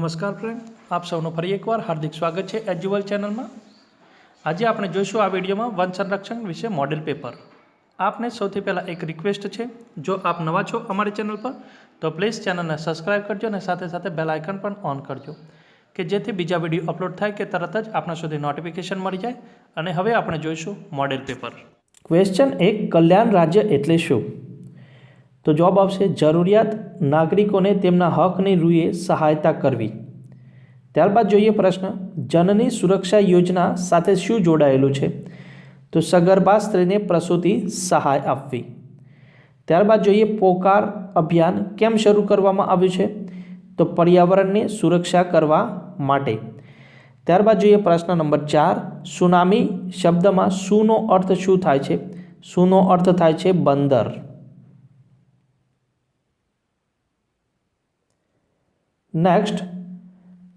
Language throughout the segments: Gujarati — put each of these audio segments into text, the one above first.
નમસ્કાર ફ્રેન્ડ આપ સૌનું ફરી એકવાર હાર્દિક સ્વાગત છે એજ્યુઅલ ચેનલમાં આજે આપણે જોઈશું આ વિડીયોમાં વન સંરક્ષણ વિશે મોડેલ પેપર આપને સૌથી પહેલાં એક રિક્વેસ્ટ છે, જો આપ નવા છો અમારી ચેનલ પર, તો પ્લીઝ ચેનલને સબસ્ક્રાઇબ કરજો અને સાથે સાથે બેલ આઇકન પણ ઓન કરજો. કે જેથી બીજા વીડિયો અપલોડ થાય કે તરત જ આપણા સુધી નોટિફિકેશન મળી જાય. અને હવે આપણે જોઈશું મોડેલ પેપર ક્વેશ્ચન એક, કલ્યાણ રાજ્ય એટલે શું? તો જવાબ આવશે, જરૂરિયાત નાગરિકોને તેમના હકની રૂએ સહાયતા કરવી. ત્યારબાદ જોઈએ પ્રશ્ન, જનની સુરક્ષા યોજના સાથે શું જોડાયેલું છે? તો સગર્ભા સ્ત્રીને પ્રસૂતિ સહાય આપવી. ત્યારબાદ જોઈએ, પોકાર અભિયાન કેમ શરૂ કરવામાં આવ્યું છે? તો પર્યાવરણની સુરક્ષા કરવા માટે. ત્યારબાદ જોઈએ પ્રશ્ન નંબર ચાર, સુનામી શબ્દમાં સુનો અર્થ શું થાય છે? સુનો અર્થ થાય છે? બંદર. નેક્સ્ટ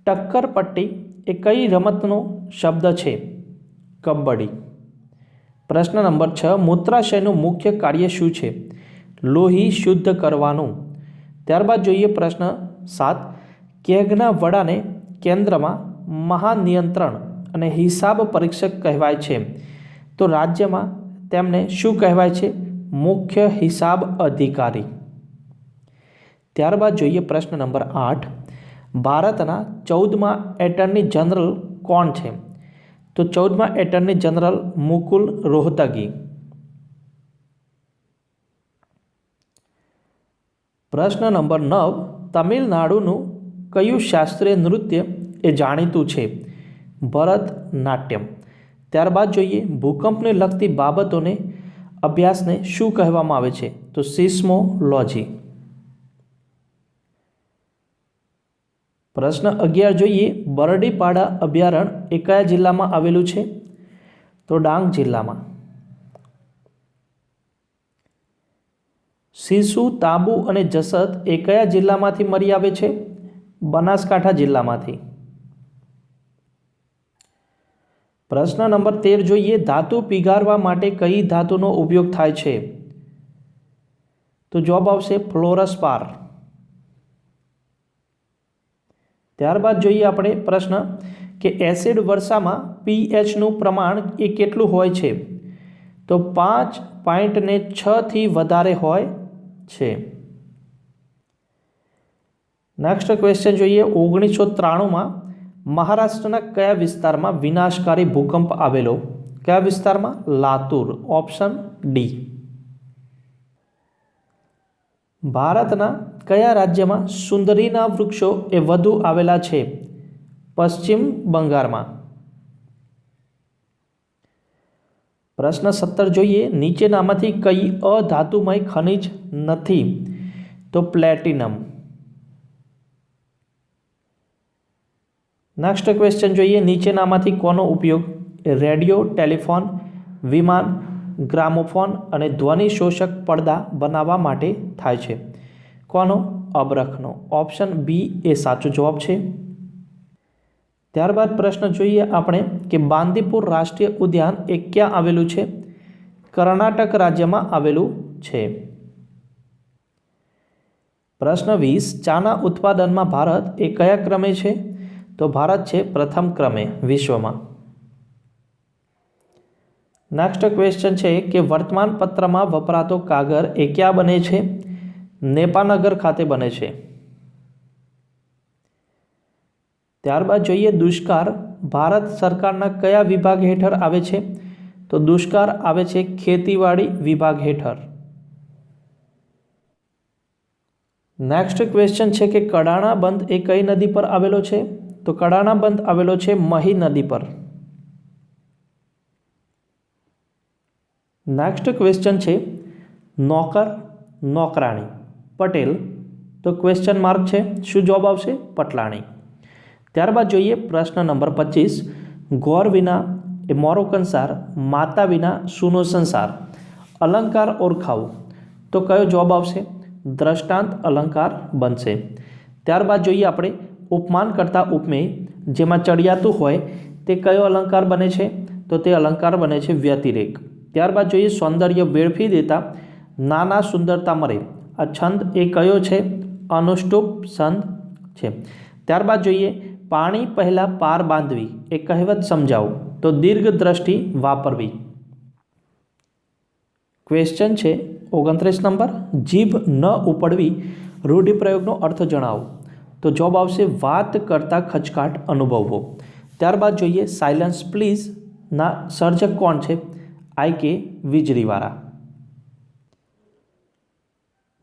ટક્કર પટ્ટી એ કઈ રમતનો શબ્દ છે? કબડ્ડી. પ્રશ્ન નંબર છ, મૂત્રાશયનું મુખ્ય કાર્ય શું છે? લોહી શુદ્ધ કરવાનું. ત્યારબાદ જોઈએ પ્રશ્ન સાત, કેગના વડાને કેન્દ્રમાં મહાનિયંત્રણ અને હિસાબ પરીક્ષક કહેવાય છે. તો રાજ્યમાં તેમને શું કહેવાય છે? મુખ્ય હિસાબ અધિકારી. ત્યારબાદ જોઈએ પ્રશ્ન નંબર આઠ ભારતના ચૌદમાં એટર્ની જનરલ કોણ છે? તો ચૌદમાં એટર્ની જનરલ મુકુલ રોહતગી. પ્રશ્ન નંબર નવ, તમિલનાડુનું કયું શાસ્ત્રીય નૃત્ય એ જાણીતું છે? ભરતનાટ્યમ. ત્યારબાદ જોઈએ, ભૂકંપને લગતી બાબતોને અભ્યાસને શું કહેવામાં આવે છે? તો સિસ્મોલોજી. પ્રશ્ન અગિયાર જોઈએ, બરડીપાડા અભયારણ્ય એ કયા જિલ્લામાં આવેલું છે? તો ડાંગ જિલ્લામાં. શિશુ તાંબુ અને જસત એ કયા જિલ્લામાંથી મળી આવે છે? બનાસકાંઠા જિલ્લામાંથી. પ્રશ્ન નંબર તેર જોઈએ, ધાતુ પીગારવા માટે કઈ ધાતુનો ઉપયોગ થાય છે? તો જવાબ આવશે ફ્લોરસપાર ત્યારબાદ જોઈએ આપણે પ્રશ્ન કે એસિડ વર્ષામાં પીએચનું પ્રમાણ એ કેટલું હોય છે? તો પાંચ પોઈન્ટને છથી વધારે હોય છે. નેક્સ્ટ ક્વેશ્ચન જોઈએ. ઓગણીસો ત્રાણુંમાં મહારાષ્ટ્રના કયા વિસ્તારમાં વિનાશકારી ભૂકંપ આવેલો? કયા વિસ્તારમાં? લાતુર. ઓપ્શન ડી ભારતના કયા રાજ્યમાં સુંદરીના વૃક્ષો એ વધુ આવેલા છે? પશ્ચિમ બંગાળમાં. પ્રશ્ન સત્તર જોઈએ, નીચેનામાંથી કઈ અધાતુમય ખનિજ નથી? તો પ્લેટિનમ. નેક્સ્ટ ક્વેશ્ચન જોઈએ, નીચેનામાંથી કોનો ઉપયોગ? રેડિયો, ટેલિફોન, વિમાન ગ્રામોફોન અને ધ્વનિ શોષક પડદા બનાવવા માટે થાય છે. કોનો? અબરખનો. ઓપ્શન બી એ સાચો જવાબ છે. ત્યારબાદ પ્રશ્ન જોઈએ આપણે કે બાંદીપુર રાષ્ટ્રીય ઉદ્યાન એ ક્યાં આવેલું છે? કર્ણાટક રાજ્યમાં આવેલું છે. પ્રશ્ન વીસ, ચાના ઉત્પાદનમાં ભારત એ કયા ક્રમે છે? તો ભારત છે પ્રથમ ક્રમે વિશ્વમાં. નેક્સ્ટ ક્વેશ્ચન છે કે વર્તમાન પત્રમાં વપરાતો કાગળ એ ક્યાં બને છે? નેપાનગર ખાતે બને છે. ત્યારબાદ જોઈએ દુષ્કાળ ભારત સરકારના કયા વિભાગ હેઠળ આવે છે? તો દુષ્કાળ આવે છે ખેતીવાડી વિભાગ હેઠળ. નેક્સ્ટ ક્વેશ્ચન છે કે કડાણા બંધ એ કઈ નદી પર આવેલો છે? તો કડાણા બંધ આવેલો છે મહી નદી પર. નેક્સ્ટ ક્વેશ્ચન છે, નોકર, નોકરાણી. પટેલ, તો ક્વેશ્ચન માર્ક છે, શું જવાબ આવશે? પટલાણી. ત્યારબાદ જોઈએ પ્રશ્ન નંબર પચીસ, ગોર વિના એ મોરો કંસાર માતા વિના સુનો સંસાર અલંકાર ઓળખાવું તો કયો જવાબ આવશે? દ્રષ્ટાંત અલંકાર બનશે. ત્યારબાદ જોઈએ આપણે ઉપમાન કરતા ઉપમેય જેમાં ચડિયાતું હોય, તે કયો અલંકાર બને છે? તો તે અલંકાર બને છે વ્યતિરેક. ત્યારબાદ જોઈએ સૌંદર્ય વેડફી દેતા નાના સુંદરતા મરે. આ છંદ એ કયો છે? અનુષ્ટુપ છંદ છે. ત્યારબાદ જોઈએ પાણી પહેલાં પાર બાંધવી, એ કહેવત સમજાવો. તો દીર્ઘ દ્રષ્ટિ વાપરવી. ક્વેશ્ચન છે ઓગણત્રીસ નંબર. જીભ ન ઉપડવી રૂઢિપ્રયોગનો અર્થ જણાવો. તો જવાબ આવશે, વાત કરતાં ખચકાટ અનુભવવો. ત્યારબાદ જોઈએ સાયલન્સ પ્લીઝ ના, સર્જક કોણ છે? આઈ કે વીજળીવાળા.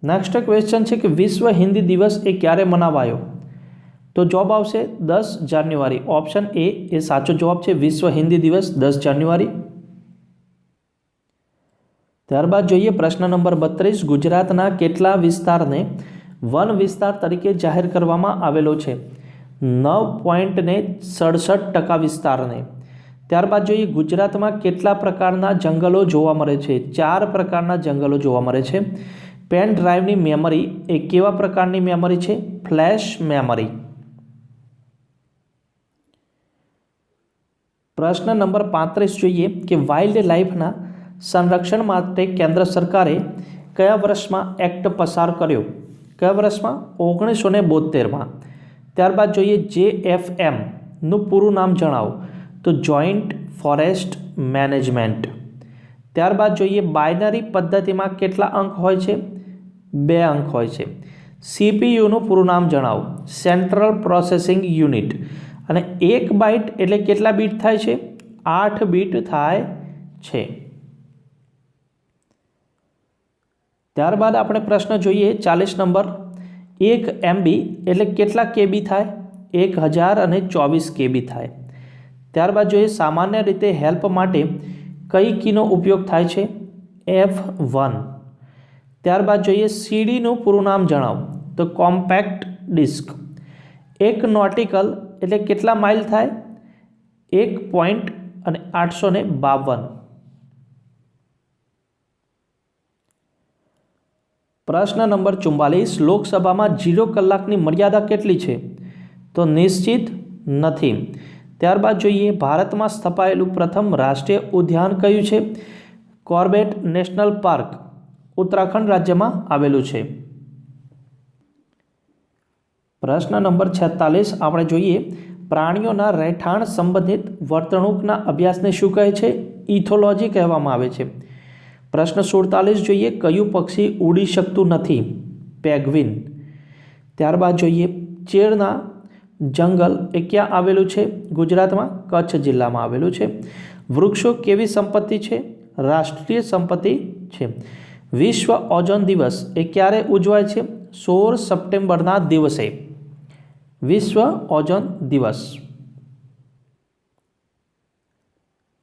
નેક્સ્ટ ક્વેશ્ચન છે કે વિશ્વ હિન્દી દિવસ એ ક્યારે મનાવાયો? તો જવાબ આવશે દસ જાન્યુઆરી. ઓપ્શન એ એ સાચો જવાબ છે, વિશ્વ હિન્દી દિવસ દસ જાન્યુઆરી. ત્યારબાદ જોઈએ પ્રશ્ન નંબર બત્રીસ. ગુજરાતના કેટલા વિસ્તારને વન વિસ્તાર તરીકે જાહેર કરવામાં આવેલો છે? નવ પોઈન્ટને સડસઠ ટકા વિસ્તારને. ત્યારબાદ જોઈએ ગુજરાતમાં કેટલા પ્રકારના જંગલો જોવા મળે છે? ચાર પ્રકારના જંગલો જોવા મળે છે. પેન ડ્રાઈવની મેમરી એ કેવા પ્રકારની મેમરી છે? Flash memory. પ્રશ્ન નંબર પાંત્રીસ જોઈએ કે વાઇલ્ડ લાઈફના સંરક્ષણ માટે કેન્દ્ર સરકારે કયા વર્ષમાં એક્ટ પસાર કર્યો? કયા વર્ષમાં? ઓગણીસો ને બોતેરમાં ત્યારબાદ જોઈએ જે એફ એમનું પૂરું નામ જણાવો. તો જોઈન્ટ ફોરેસ્ટ મેનેજમેન્ટ. ત્યારબાદ જોઈએ બાયનરી પદ્ધતિમાં કેટલા અંક હોય છે? બે અંક હોય છે. સીપીયુનું પૂરું નામ જણાવો. સેન્ટ્રલ પ્રોસેસિંગ યુનિટ અને એક બાઇટ એટલે કેટલા બીટ થાય છે? આઠ બીટ થાય છે. ત્યારબાદ આપણે પ્રશ્ન જોઈએ ચાલીસ નંબર. એક એમબી એટલે કેટલા કેબી થાય? એક હજાર અને ચોવીસ કેબી થાય. ત્યારબાદ જોઈએ સામાન્ય રીતે હેલ્પ માટે કઈ કીનો ઉપયોગ થાય છે? એફ વન ત્યારબાદ જોઈએ સીડીનું પૂરું નામ જણાવો. તો કોમ્પેક્ટ ડિસ્ક. એક નોટિકલ એટલે કેટલા માઇલ થાય? એક પોઈન્ટ અને આઠસો ને બાવન. પ્રશ્ન નંબર ચુમ્માલીસ લોકસભામાં જીરો કલાકની મર્યાદા કેટલી છે? તો નિશ્ચિત નથી. ત્યારબાદ જોઈએ, ભારતમાં સ્થપાયેલું પ્રથમ રાષ્ટ્રીય ઉદ્યાન કયું છે? કોર્બેટ નેશનલ પાર્ક, ઉત્તરાખંડ રાજ્યમાં આવેલું છે. પ્રશ્ન નંબર છેતાલીસ, આપણે જોઈએ, પ્રાણીઓના રહેઠાણ સંબંધિત વર્તણૂકના અભ્યાસને શું કહે છે? ઇથોલોજી કહેવામાં આવે છે. પ્રશ્ન સુડતાલીસ, જોઈએ, કયું પક્ષી ઉડી શકતું નથી? પેગ્વિન. ત્યારબાદ જોઈએ ચેડના જંગલ એ ક્યાં આવેલું છે? ગુજરાતમાં કચ્છ જિલ્લામાં આવેલું છે. વૃક્ષો કેવી સંપત્તિ છે? રાષ્ટ્રીય સંપત્તિ છે. વિશ્વ ઓઝોન દિવસ એ ક્યારે ઉજવાય છે? સોળ સપ્ટેમ્બરના દિવસે. વિશ્વ ઓઝોન દિવસ.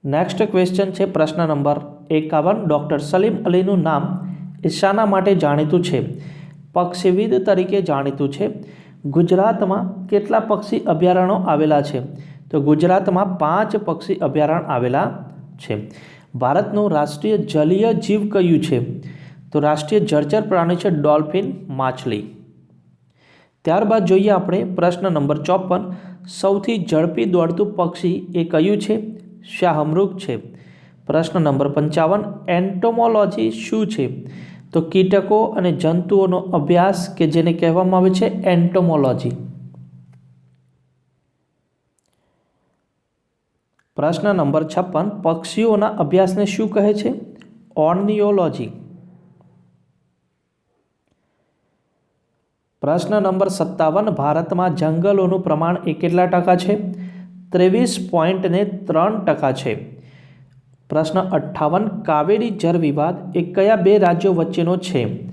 નેક્સ્ટ ક્વેશ્ચન છે પ્રશ્ન નંબર એકાવન. ડૉક્ટર સલીમ અલીનું નામ એ શાના માટે જાણીતું છે. પક્ષીવિદ તરીકે જાણીતું છે. ગુજરાતમાં કેટલા પક્ષી અભયારણ્યો આવેલા છે? તો ગુજરાતમાં પાંચ પક્ષી અભયારણ્ય આવેલા છે. ભારતનું રાષ્ટ્રીય જલીય જીવ કયું છે? તો રાષ્ટ્રીય જળચર પ્રાણી છે ડોલ્ફિન માછલી. ત્યારબાદ જોઈએ આપણે પ્રશ્ન નંબર ચોપન. સૌથી ઝડપી દોડતું પક્ષી એ કયું છે? શાહમૃગ છે. પ્રશ્ન નંબર પંચાવન. એન્ટોમોલોજી શું છે? તો કીટકો અને જંતુઓનો અભ્યાસ કે જેને કહેવામાં આવે છે એન્ટોમોલોજી. પ્રશ્ન નંબર છપ્પન, પક્ષીઓના અભ્યાસને શું કહે છે? ઓર્નિયોલોજી. પ્રશ્ન નંબર સત્તાવન, ભારતમાં જંગલોનું પ્રમાણ એ કેટલા ટકા છે? ત્રેવીસ પોઈન્ટ ને ત્રણ ટકા છે. પ્રશ્ન અઠ્ઠાવન, કાવેરી જળ વિવાદ એ કયા બે રાજ્યો વચ્ચેનો છે?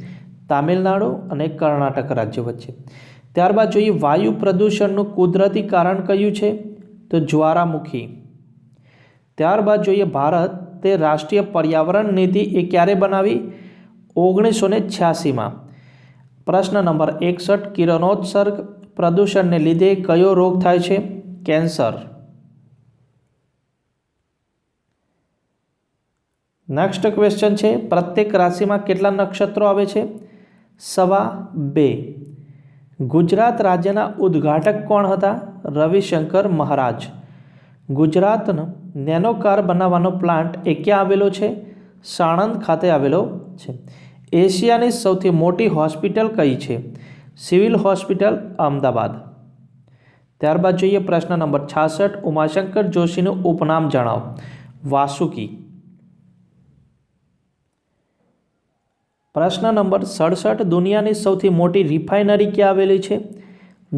તામિલનાડુ અને કર્ણાટક રાજ્ય વચ્ચે. ત્યારબાદ જોઈએ વાયુ પ્રદૂષણનું કુદરતી કારણ કયું છે? તો જ્વાળામુખી. ત્યારબાદ જોઈએ ભારત, તે રાષ્ટ્રીય પર્યાવરણ નીતિ એ ક્યારે બનાવી? ઓગણીસો ને છ્યાસીમાં. પ્રશ્ન નંબર એકસઠ, કિરણોત્સર્ગ પ્રદૂષણને લીધે કયો રોગ થાય છે? કેન્સર. નેક્સ્ટ ક્વેશ્ચન છે, પ્રત્યેક રાશિમાં કેટલા નક્ષત્રો આવે છે? સવા બે. ગુજરાત રાજ્યના ઉદ્ઘાટક કોણ હતા? રવિશંકર મહારાજ. ગુજરાતનો નેનો કાર બનાવવાનો પ્લાન્ટ એ ક્યાં આવેલો છે? સાણંદ ખાતે આવેલો છે. એશિયાની સૌથી મોટી હોસ્પિટલ કઈ છે? Civil hospital, Ahmedabad. ત્યારબાદ જોઈએ પ્રશ્ન નંબર છાસઠ, ઉમાશંકર જોશીનું ઉપનામ જણાવો. વાસુકી. પ્રશ્ન નંબર સડસઠ દુનિયાની સૌથી મોટી રિફાઇનરી ક્યાં આવેલી છે?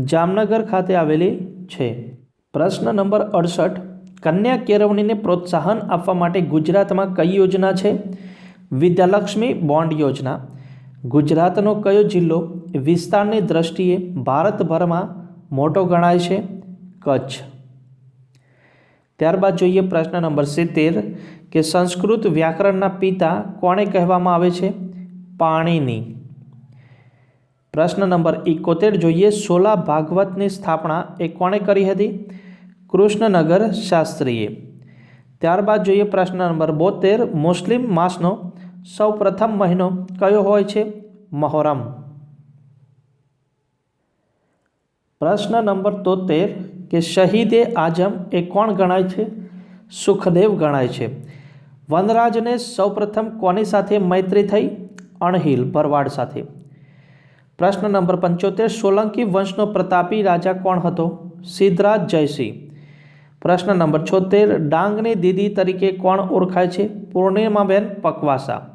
જામનગર ખાતે આવેલી છે. પ્રશ્ન નંબર અડસઠ, કન્યા કેળવણીને પ્રોત્સાહન આપવા માટે ગુજરાતમાં કઈ યોજના છે? વિદ્યાલક્ષ્મી બોન્ડ યોજના. ગુજરાતનો કયો જિલ્લો વિસ્તારની દ્રષ્ટિએ ભારતભરમાં મોટો ગણાય છે? કચ્છ. ત્યારબાદ જોઈએ પ્રશ્ન નંબર સિત્તેર, કે સંસ્કૃત વ્યાકરણના પિતા કોણે કહેવામાં આવે છે? પાણીની. પ્રશ્ન નંબર એકોતેર, જોઈએ સોલા ભાગવતની સ્થાપના એ કોણે કરી હતી? કૃષ્ણનગર શાસ્ત્રીએ. ત્યારબાદ જોઈએ પ્રશ્ન નંબર બોતેર, મુસ્લિમ માસનો સૌ પ્રથમ મહિનો કયો હોય છે? મહોરમ. પ્રશ્ન નંબર તોતેર, કે શહીદે આઝમ એ કોણ ગણાય છે? સુખદેવ ગણાય છે. વનરાજને સૌપ્રથમ કોની સાથે મૈત્રી થઈ? અણહિલ ભરવાડ સાથે. પ્રશ્ન નંબર પંચોતેર, સોલંકી વંશનો પ્રતાપી રાજા કોણ હતો? સિદ્ધરાજ જયસિંહ. પ્રશ્ન નંબર છોતેર, ડાંગની દીદી તરીકે કોણ ઓળખાય છે? પૂર્ણિમાબેન પકવાસા.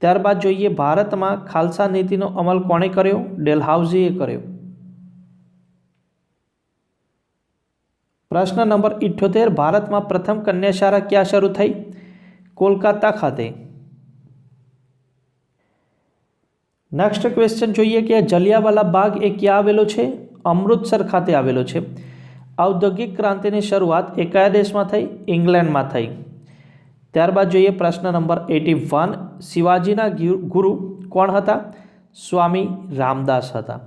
ત્યારબાદ જોઈએ ભારતમાં ખાલસા નીતિનો અમલ કોણે કર્યો? ડેલહાઉઝીએ કર્યો. પ્રશ્ન નંબર ઇઠ્યોતેર, ભારતમાં પ્રથમ કન્યાશાળા ક્યાં શરૂ થઈ? કોલકાતા ખાતે. નેક્સ્ટ ક્વેશ્ચન જોઈએ કે જલિયાવાલા બાગ એ ક્યાં આવેલો છે? અમૃતસર ખાતે આવેલો છે. ઔદ્યોગિક ક્રાંતિની શરૂઆત એ કયા દેશમાં થઈ, ઇંગ્લેન્ડમાં થઈ. ત્યારબાદ જોઈએ પ્રશ્ન નંબર એટી વન, શિવાજીના ગુરુ કોણ હતા? સ્વામી રામદાસ હતા.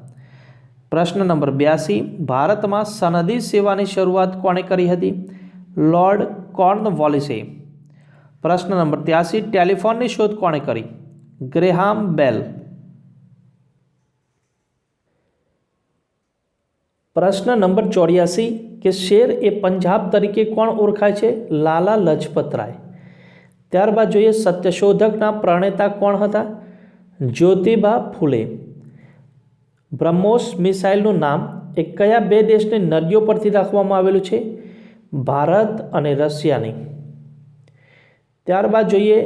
પ્રશ્ન નંબર બ્યાસી, ભારતમાં સનદી સેવાની શરૂઆત કોણે કરી હતી? લોર્ડ કોર્નવોલિસે. પ્રશ્ન નંબર ત્યાસી, ટેલિફોનની શોધ કોણે કરી? Graham Bell. પ્રશ્ન નંબર ચોર્યાસી, કે શેર એ પંજાબ તરીકે કોણ ઓળખાય છે? લાલા લજપત રાય ત્યારબાદ જોઈએ સત્યશોધકના પ્રણેતા કોણ હતા? જ્યોતિબા ફૂલે. બ્રહ્મોસ મિસાઇલનું નામ એ કયા બે દેશને નદીઓ પરથી રાખવામાં આવેલું છે? ભારત અને રશિયાની. ત્યારબાદ જોઈએ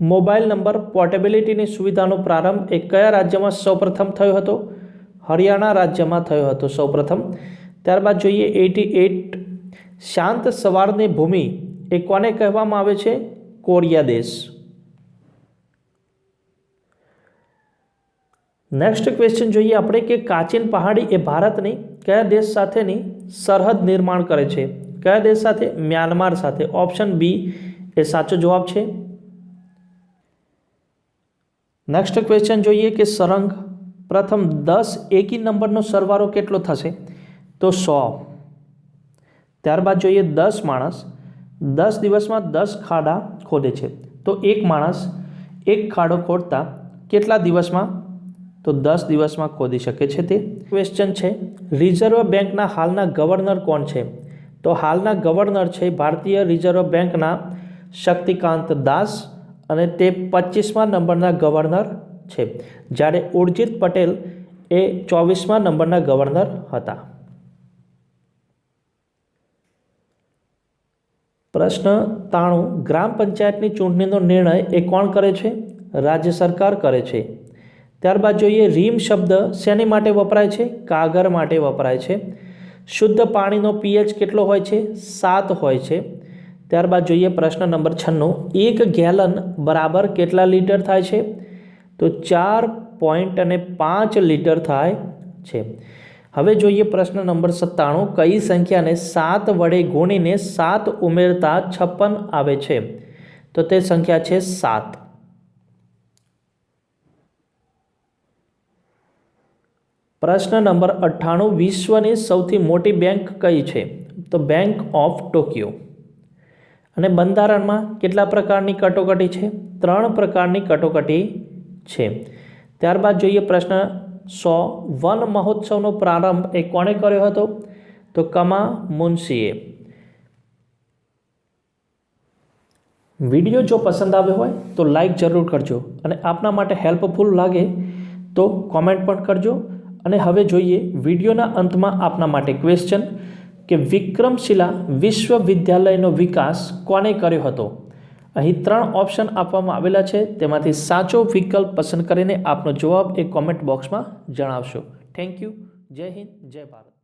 મોબાઈલ નંબર પોર્ટેબિલિટીની સુવિધાનો પ્રારંભ એ કયા રાજ્યમાં સૌપ્રથમ થયો હતો? હરિયાણા રાજ્યમાં થયો હતો. સૌપ્રથમ ત્યારબાદ જોઈએ એટી એટ શાંત સવારની ભૂમિ એ કોને કહેવામાં આવે છે? કોરિયા દેશ. નેક્સ્ટ ક્વેશ્ચન જોઈએ આપણે કે કાચીન પહાડી એ ભારતની કયા દેશ સાથેની સરહદ નિર્માણ કરે છે? કયા દેશ સાથે? મ્યાનમાર સાથે. ઓપ્શન બી એ સાચો જવાબ છે. નેક્સ્ટ ક્વેશ્ચન જોઈએ કે સરંગ પ્રથમ દસ એકી નંબરનો સરવાળો કેટલો થશે? તો સો. ત્યારબાદ જોઈએ દસ માણસ. દસ દિવસમાં દસ ખાડા ખોદે છે. તો એક માણસ એક ખાડો ખોદતા કેટલા દિવસમાં? તો દસ દિવસમાં ખોદી શકે છે તે. ક્વેશ્ચન છે રિઝર્વ બેંકના હાલના ગવર્નર કોણ છે? તો હાલના ગવર્નર છે ભારતીય રિઝર્વ બેંકના શક્તિકાંત દાસ અને તે પચીસમા નંબરના ગવર્નર છે, જ્યારે ઉર્જિત પટેલ એ ચોવીસમા નંબરના ગવર્નર હતા. પ્રશ્ન તાણું ગ્રામ પંચાયતની ચૂંટણીનો નિર્ણય એ કોણ કરે છે? રાજ્ય સરકાર કરે છે. ત્યારબાદ જોઈએ રીમ શબ્દ શેની માટે વપરાય છે? કાગર માટે વપરાય છે. શુદ્ધ પાણીનો પીએચ કેટલો હોય છે? સાત હોય છે. ત્યારબાદ જોઈએ પ્રશ્ન નંબર છન્નું, એક ગેલન બરાબર કેટલા લીટર થાય છે? તો ચાર પોઈન્ટ અને પાંચ લીટર થાય છે. હવે જોઈએ પ્રશ્ન નંબર સત્તાણું. કઈ સંખ્યાને સાત વડે ગુણીને સાત ઉમેરતા છપ્પન આવે છે? તો તે સંખ્યા છે સાત. પ્રશ્ન નંબર અઠ્ઠાણું. વિશ્વની સૌથી મોટી બેંક કઈ છે? તો બેંક ઓફ ટોક્યો. અને બંધારણમાં કેટલા પ્રકારની કટોકટી છે? ત્રણ પ્રકારની કટોકટી છે. ત્યારબાદ જોઈએ પ્રશ્ન સો વન મહોત્સવનો પ્રારંભ એ કોણે કર્યો હતો? તો કમા મુનશીએ. વીડિયો જો પસંદ આવ્યો હોય તો લાઈક જરૂર કરજો અને આપના માટે હેલ્પફુલ લાગે તો કોમેન્ટ પણ કરજો. અને હવે જોઈએ વિડીયોના અંતમાં આપના માટે ક્વેશ્ચન કે વિક્રમશિલા વિશ્વવિદ્યાલયનો વિકાસ કોણે કર્યો હતો? અહીં ત્રણ ઓપ્શન આપવામાં આવેલા છે. તેમાંથી સાચો વિકલ્પ પસંદ કરીને આપનો જવાબ એ કોમેન્ટ બોક્સમાં જણાવશો. થેન્ક યુ જય હિન્દ, જય ભારત.